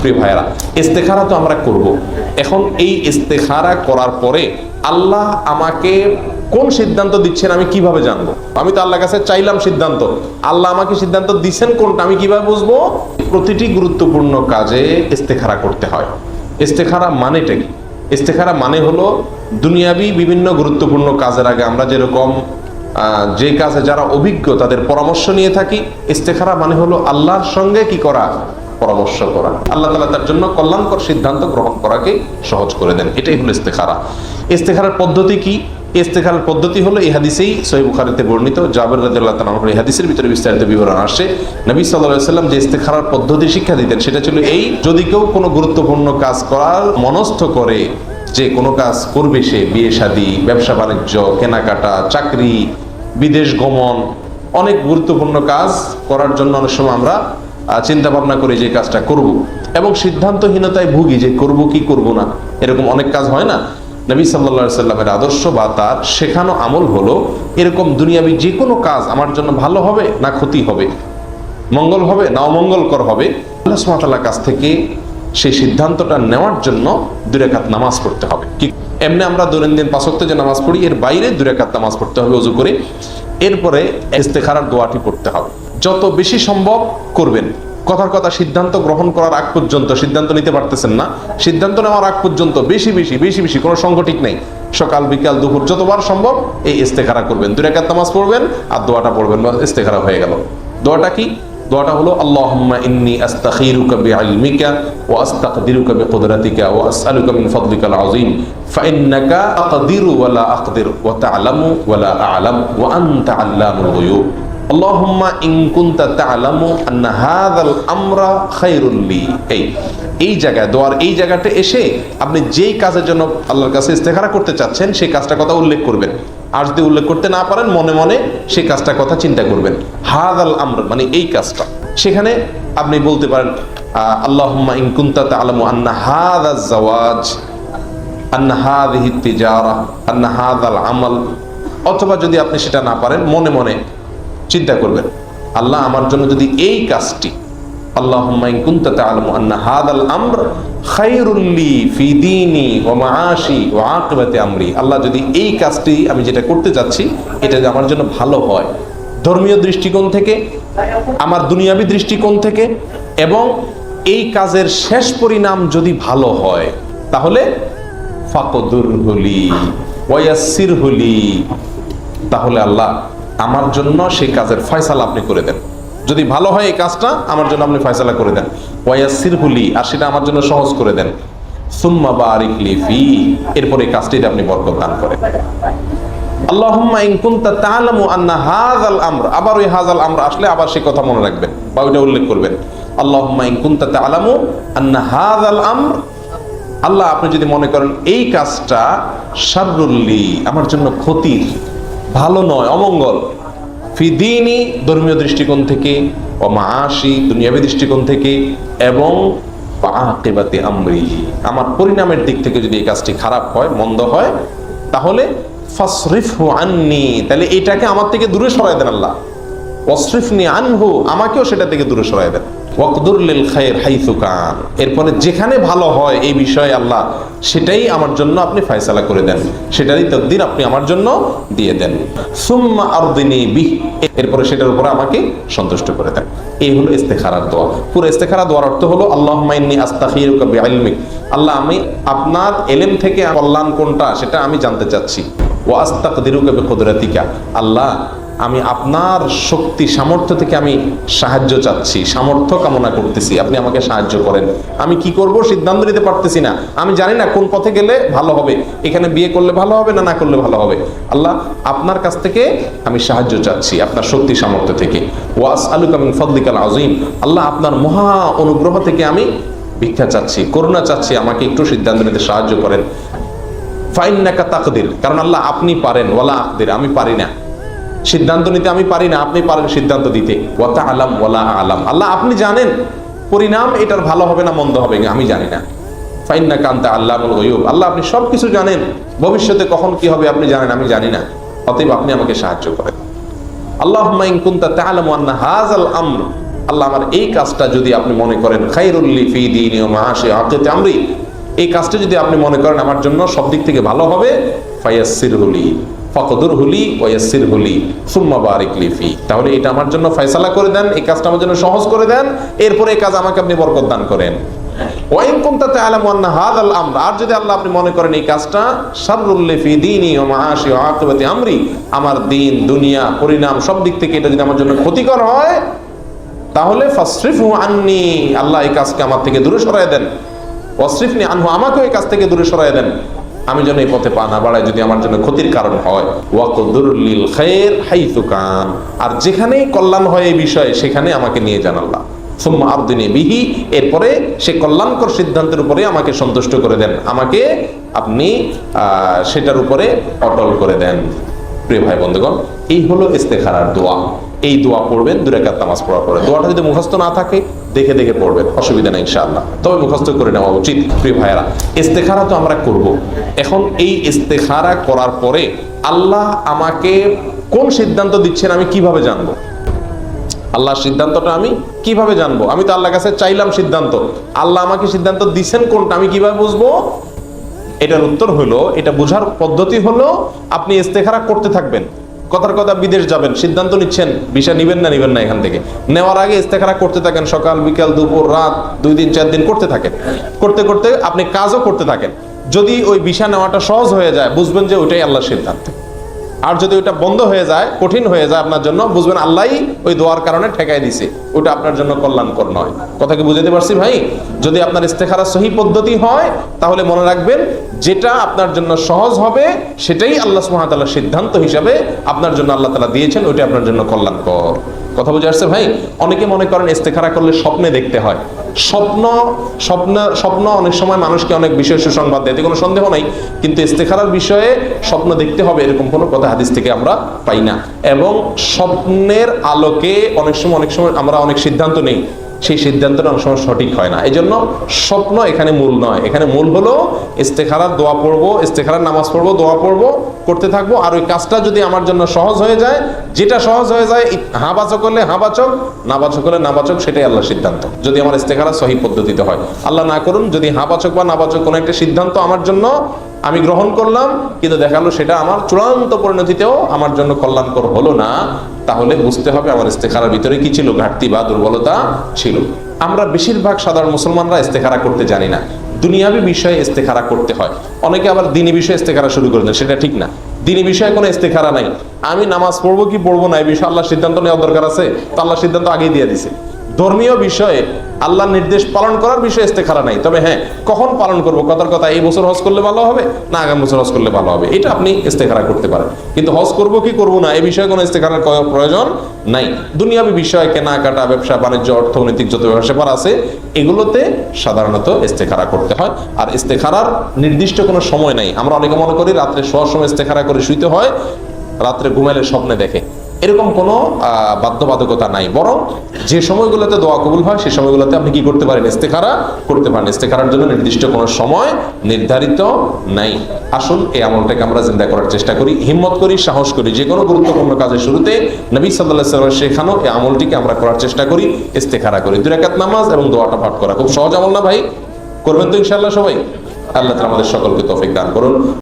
প্রিয় ভাইয়েরা, ইস্তেখারা তো আমরা করব। এখন এই ইস্তেখারা করার পরে আল্লাহ আমাকে কোন সিদ্ধান্ত দিচ্ছেন আমি কীভাবে জানব? আমি তো আল্লাহর কাছে চাইলাম সিদ্ধান্ত। আল্লাহ আমাকে সিদ্ধান্ত দিচ্ছেন কোনটা আমি কীভাবে বুঝব? প্রতিটি গুরুত্বপূর্ণ কাজে ইস্তেখারা করতে হয়। ইস্তেখারা মানেটা কি? ইস্তেখারা মানে হলো দুনিয়াবি বিভিন্ন গুরুত্বপূর্ণ কাজের আগে আমরা যেরকম যে কাজে যারা অভিজ্ঞ তাদের পরামর্শ নিয়ে থাকি, ইস্তেখারা মানে হলো আল্লাহর সঙ্গে কি করা? পরামর্শ করা। আল্লাহ তালা তার জন্য কল্যাণকর সিদ্ধান্ত গ্রহণ করাকে সহজ করে দেন। এটাই হলো ইস্তেখারা। ইস্তেখারার পদ্ধতি কি? ইস্তেখারার পদ্ধতি হলো এই হাদিসেই সহি বুখারিতে বর্ণিত, জাবের রাদিয়াল্লাহু তাআলা এই হাদিসের ভিতরে বিস্তারিত বিবরণ আসে। নবী আলাইহি সাল্লাম যে ইস্তেখারার পদ্ধতি শিক্ষা দিতেন, সেটা ছিল এই, যদি কেউ কোনো গুরুত্বপূর্ণ কাজ করার মনস্থ করে, যে কোনো কাজ করবে সে, বিয়ে শাদী, ব্যবসা বাণিজ্য, কেনাকাটা, চাকরি, বিদেশ গমন, অনেক গুরুত্বপূর্ণ কাজ করার জন্য অনেক সময় আমরা চিন্তা ভাবনা করে যে কাজটা করব। এবং সিদ্ধান্তহীনতায় ভুগি যে করব কি করব না। এরকম অনেক কাজ হয় না? নবী সাল্লা সাল্লামের আদর্শ বা তার শেখানো আমল হলো, এরকম দুনিয়াবি যে কোনো কাজ আমার জন্য ভালো হবে না ক্ষতি হবে? মঙ্গল হবে না অমঙ্গলকর হবে? আল্লাহ সুমাতাল্লাহ কাছ থেকে সেই সিদ্ধান্তটা নেওয়ার জন্য দুরেকাত নামাজ পড়তে হবে। কি? এমনি আমরা দৈনন্দিন পাঁচক্ত যে নামাজ পড়ি, এর বাইরে দুরেকাত নামাজ পড়তে হবে, অজু করে। এরপরে ইস্তেখারার দোয়াটি পড়তে হবে। যত বেশি সম্ভব করবেন। কথার কথা সিদ্ধান্ত গ্রহণ করার আগ পর্যন্ত সিদ্ধান্ত নিতে পারতেছেন না। সিদ্ধান্ত নেওয়ার আগ পর্যন্ত বেশি বেশি বেশি বেশি কোনো সংগঠিক নেই। সকাল, বিকাল, দুপুর যতবার সম্ভব এই ইস্তেখারা করবেন। দুই রাকাত নামাজ পড়বেন আর দোয়াটা পড়বেন বা ইস্তেখারা হয়ে গেল। দোয়াটা কি? দোয়াটা হলো, আল্লাহুম্মা ইন্নী আস্তাখিরুকা বিইলমিকা ওয়া আস্তাকদিরুকা বিকুদরাতিকা ওয়া আসআলুকা মিন ফাইন্নাকা আকদিরু আকদির। ওয়া আ'লাম। ওয়া আনতা আল্লামুল গুয়ুব। আল্লাহুম্মা ইন কুনতা তা'লামু আন্না হাযাল আমরা খায়রুল লি। এই এই জায়গায়, দোয়ার এই জায়গাটা এসে আপনি যেই কাজের জন্য আল্লাহর কাছে ইস্তেখারা করতে চাচ্ছেন, সেই কাজটা কথা উল্লেখ করবেন। আর যদি উল্লেখ করতে না পারেন, মনে মনে সেই কাজটা কথা চিন্তা করবেন। হাদাল আমর মানে এই কাজটা। সেখানে আপনি বলতে পারেন আল্লাহুম্মা ইন কুনতা তা'লামু আন্না হাযা জাওয়াজ আন্না হাদিহি তিজারা, আন্না হাদাল আমল। অথবা যদি আপনি সেটা না পারেন, মনে মনে চিন্তা করবেন। আল্লাহ আমার জন্য যদি এই কাজটি, আল্লাহুম্মা ইন কুনতা তা'লামু আন্না হাদাল আমর খায়রুল লি ফি দীনি ওয়া মাআশি আমরি। আল্লাহ যদি এই কাজটি আমি যেটা করতে যাচ্ছি, এটা আমার জন্য ভালো হয় ধর্মীয় দৃষ্টিকোণ থেকে, আমার দুনিয়াবি দৃষ্টিকোণ থেকে এবং এই কাজের শেষ পরিণাম যদি ভালো হয়, তাহলে ফাকদুর হলি ওয়াসির হলি তাহলে আল্লাহ আমার জন্য সেই কাজের ফয়সালা আপনি করে দেন। যদি ভালো হয় এই কাজটা, আমার জন্য আপনি ফয়সালা করে দেন। ওয়াসির হলি আর সেটা আমার জন্য সহজ করে দেন। সুম্মা বারিক লি ফি এই কাজটিতে আপনি বরকত দান করেন। আল্লাহুম্মা ইন কুনতা আন্না হাযাল আমর, আবার ওই হাযাল আমর আসলে আবার সেই কথা মনে রাখবেন বা ওইটা উল্লেখ করবেন। আল্লাহুম্মা ইন কুনতা তা'লামু আন্না হাযাল আমর, আল্লাহ আপনি যদি মনে করেন এই কাজটা শাররুল্লি আমার জন্য ক্ষতির ভালো নয়, অমঙ্গল। ফিদিনী ধর্মীয় দৃষ্টিকোণ থেকে মাসি দুনিয়াবী দৃষ্টিকোণ থেকে এবং আকিবাতে আমরি। আমার পরিণামের দিক থেকে যদি এই কাজটি খারাপ হয়, মন্দ হয়, তাহলে আন্নি। তাহলে এটাকে আমার থেকে দূরে সরাই দেন আল্লাহ। ওয়াসরিফনি আনহু, আমাকেও সেটা থেকে দূরে সরাই দেন। ওয়াকদুর লিল খায়র কান। এরপরে যেখানে ভালো হয় এই বিষয়ে আল্লাহ সেটাই আমার জন্য আপনি ফয়সালা করে দেন। সেটারই তকদির আপনি আমার জন্য দিয়ে দেন। সুম্মা আরদিনি বিহ। এরপরে সেটার উপরে আমাকে সন্তুষ্ট করে দেন। এই হলো ইস্তেখারার দোয়া। পুরো ইস্তেখারা দোয়ার অর্থ হলো আল্লাহ ইন্নী আস্তাখিরুকা বিইলমিক। আল্লাহ আমি আপনার এলেম থেকে কল্যাণ কোনটা সেটা আমি জানতে চাচ্ছি। ও আস্তাকদিরুকা বিকুদরাতিকা। আল্লাহ আমি আপনার শক্তি, সামর্থ্য থেকে আমি সাহায্য চাচ্ছি, সামর্থ্য কামনা করতেছি, আপনি আমাকে সাহায্য করেন। আমি কি করব সিদ্ধান্ত নিতে পারতেছি না। আমি জানি না কোন পথে গেলে ভালো হবে, এখানে বিয়ে করলে ভালো হবে না না করলে ভালো হবে। আল্লাহ, আপনার কাছ থেকে আমি সাহায্য চাচ্ছি, আপনার শক্তি, সামর্থ্য থেকে। ওয়াস আলু কামিন ফদ্দিকাল আজিম আল্লাহ, আপনার মহা অনুগ্রহ থেকে আমি ভিক্ষা চাচ্ছি, করুণা চাচ্ছি, আমাকে একটু সিদ্ধান্ত নিতে সাহায্য করেন। ফাইন্নাকা তাকদির, কারণ আল্লাহ আপনি পারেন, ওয়ালা আকদির, আমি পারি না। সিদ্ধান্ত নিতে আমি পারি না, আপনি পারেন সিদ্ধান্ত দিতে। ওয়াতা আলাম ওয়ালা আলাম। আল্লাহ, আপনি জানেন, পরিণাম এটার ভালো হবে না মন্দ হবে, আমি জানি না। ফাইন্না কান্তা আল্লাহ গয়ুব। আল্লাহ, আপনি সব কিছু জানেন, ভবিষ্যতে কখন কি হবে আপনি জানেন, আমি জানি না। অতএব আপনি আমাকে সাহায্য করেন। আল্লাহ কুনতা তা'লামু আন্না হাযাল আমর। আল্লাহ, আমার এই কাজটা যদি আপনি মনে করেন খাইরুল্লি ফি দিন আকিতে আমরি। এই কাজটা যদি আপনি মনে করেন, আমার জন্য সব দিক থেকে ভালো হবে ফায়াসির হুলি ফকদুর হুলি ওয়াসির হুলি, সুম্মা বারিক লিফি তাহলে এটা আমার জন্য ফয়সালা করে দেন, এই কাজটা আমার জন্য সহজ করে দেন, এরপরে এই কাজ আমাকে আপনি বরকত দান করেন। ওয়াইন আর যদি আল্লাহ আপনি মনে করেন এই কাজটা ওয়া মাআশি ওয়া আকিবাতি আমরি, আমার দিন, দুনিয়া, পরিণাম, সব দিক থেকে এটা যদি আমার জন্য ক্ষতিকর হয়, তাহলে ফাসরিফহু আন্নি, আল্লাহ এই কাজকে আমার থেকে দূরে সরায় দেন। ওয়াসরিফনি আনহু, আমাকেও এই কাজ থেকে দূরে সরায় দেন। আমি যেন এই পথে পা না বাড়াই, যদি আমার জন্য ক্ষতির কারণ হয়। ওয়াকুদুরুল খাইর হাইথু কান। আর যেখানেই কল্যাণ হয় এই বিষয়ে, সেখানে আমাকে নিয়ে যান আল্লাহ। আরদিনে বিহি, এরপরে সে কল্যাণকর সিদ্ধান্তের উপরে আমাকে সন্তুষ্ট করে দেন। আমাকে আপনি সেটার উপরে অটল করে দেন। প্রিয় ভাই বন্ধুগণ, এই হলো ইস্তেখারার দোয়া। এই দোয়া পড়বেন, দুরাকাত নামাজ পড়ার পরে। দোয়াটা যদি মুখস্থ না থাকে দেখে দেখে পড়বেন, অসুবিধা নেই ইনশাআল্লাহ। তবে মুখস্থ করে নেওয়া উচিত, প্রিয় ভাইয়েরা। ইস্তেখারা তো আমরা করব। এখন এই ইস্তেখারা করার পরে আল্লাহ আমাকে কোন সিদ্ধান্ত দিচ্ছেন আমি কীভাবে জানব? আল্লাহর সিদ্ধান্তটা আমি কীভাবে জানব? আমি তো আল্লাহর কাছে চাইলাম সিদ্ধান্ত। আল্লাহ আমাকে সিদ্ধান্ত দিচ্ছেন কোনটা আমি কীভাবে বুঝব? এটার উত্তর হলো, এটা বোঝার পদ্ধতি হলো, আপনি ইস্তেখারা করতে থাকবেন। কথার কথা বিদেশ যাবেন, সিদ্ধান্ত নিচ্ছেন, ভিসা নিবেন না নিবেন না এখান থেকে। নেওয়ার আগে ইস্তেখারা করতে থাকেন, সকাল, বিকাল, দুপুর, রাত, দুই দিন, চার দিন করতে থাকেন। করতে করতে আপনি কাজও করতে থাকেন। যদি ওই ভিসা নেওয়াটা সহজ হয়ে যায়, বুঝবেন যে ওইটাই আল্লাহর সিদ্ধান্ত। আর যদি ওটা বন্ধ হয়ে যায়, কঠিন হয়ে যায় আপনার জন্য, বুঝবেন আল্লাহ ওই দোয়ার কারণে ঠেকাই দিছে। ওটা আপনার জন্য কল্যাণকর নয়। কথা কি বুঝাতে পারছি ভাই? যদি আপনার ইস্তেখারা সহি পদ্ধতি হয়, তাহলে মনে রাখবেন, যেটা আপনার জন্য সহজ হবে, সেটাই আল্লাহ সুবহানাহু সিদ্ধান্ত হিসাবে আপনার জন্য আল্লাহ তালা দিয়েছেন, ওইটা আপনার জন্য কল্যাণকর। কথা বুঝে আসছে ভাই? অনেকে মনে করেন ইস্তেখারা করলে স্বপ্নে দেখতে হয়। স্বপ্ন স্বপ্ন স্বপ্ন অনেক সময় মানুষকে অনেক বিষয়ে সুসংবাদ দেয়। কোনো সন্দেহ নাই, কিন্তু ইস্তেখারার বিষয়ে স্বপ্ন দেখতে হবে এরকম কোনো কথা হাদিস থেকে আমরা পাই না। এবং স্বপ্নের আলোকে অনেক সময় অনেক সময় আমরা অনেক সিদ্ধান্ত নেই। সেই সিদ্ধান্তটা অনেক সময় সঠিক হয় না। এই জন্য স্বপ্ন এখানে মূল নয়। এখানে মূল হলো ইস্তেখারার দোয়া পড়ব, ইস্তেখারার নামাজ পড়ব, দোয়া পড়ব, করতে থাকব। আর ওই কাজটা যদি আমার জন্য সহজ হয়ে যায়, যেটা সহজ হয়ে যায় হা বাচক করলে হা বাচক না বাচক হলে না বাচক সেটাই আল্লাহ সিদ্ধান্ত। যদি আমার ইস্তেখারা সহি পদ্ধতিতে হয়। আল্লাহ না করুন, যদি হা বাচক বা না বাচক কোনো একটা সিদ্ধান্ত আমার জন্য আমি গ্রহণ করলাম, কিন্তু দেখাল সেটা আমার চূড়ান্ত পরিণতিতেও আমার জন্য কল্যাণকর হলো না। তাহলে বুঝতে হবে আমার ইস্তেখারার ভিতরে কি ছিল, ঘাটতি বা দুর্বলতা ছিল। আমরা বেশিরভাগ সাধারণ মুসলমানরা ইস্তেখারা করতে জানি না। দুনিয়াবি বিষয়ে ইস্তেখারা করতে হয়। অনেকে আবার দিনী বিষয়ে ইস্তেখারা শুরু করে সেটা ঠিক না। দিনী বিষয়ে কোনো ইস্তেখারা নাই। আমি নামাজ পড়ব কি পড়ব না, এই বিষয়ে আল্লাহ সিদ্ধান্ত নেওয়ার দরকার আছে? তো আল্লাহ সিদ্ধান্ত আগেই দিয়ে দিছে। ধর্মীয় বিষয়ে আল্লাহ নির্দেশ পালন করার বিষয়ে ইস্তেখারা নাই। তবে হ্যাঁ কখন পালন করব? কথার কথা, এই বছর হজ করলে ভালো হবে না আগামী বছর হজ করলে ভালো হবে? এটা আপনি ইস্তেখারা করতে পারেন। কিন্তু হজ করব কি করব না এই বিষয়ে কোনো ইস্তেখারার প্রয়োজন নাই। দুনিয়াবি বিষয় কেনাকাটা ব্যবসা, বাণিজ্য অর্থনৈতিক যত ব্যাপার আছে, এগুলোতে সাধারণত ইস্তেখারা করতে হয়। আর ইস্তেখারার নির্দিষ্ট কোনো সময় নাই। আমরা অনেকে মনে করি রাত্রে শোয়ার সময় ইস্তেখারা করে শুইতে হয়, রাত্রে ঘুমাইলে স্বপ্নে দেখে। এরকম কোনো বাধ্যবাধকতা নাই। বরং যে সময়গুলোতে দোয়া কবুল হয় সেই সময়গুলোতে আপনি কি করতে পারেন? ইস্তেখারা করতে পারেন। ইস্তেখারার জন্য নির্দিষ্ট কোনো সময় নির্ধারিত নাই। আসুন এই আমলটাকে আমরা চিন্তা করার চেষ্টা করি। হিম্মত করি, সাহস করি। যে কোনো গুরুত্বপূর্ণ কাজের শুরুতে নবী সাল্লাহ সাল্লাম শেখানো এই আমলটিকে আমরা করার চেষ্টা করি, ইস্তেখারা করি। দুই রাকাত নামাজ এবং দোয়াটা পাঠ করা। খুব সহজ আমল না ভাই? করবেন তো ইনশাল্লাহ সবাই? আল্লাহ আমাদের সকলকে তৌফিক দান করুন।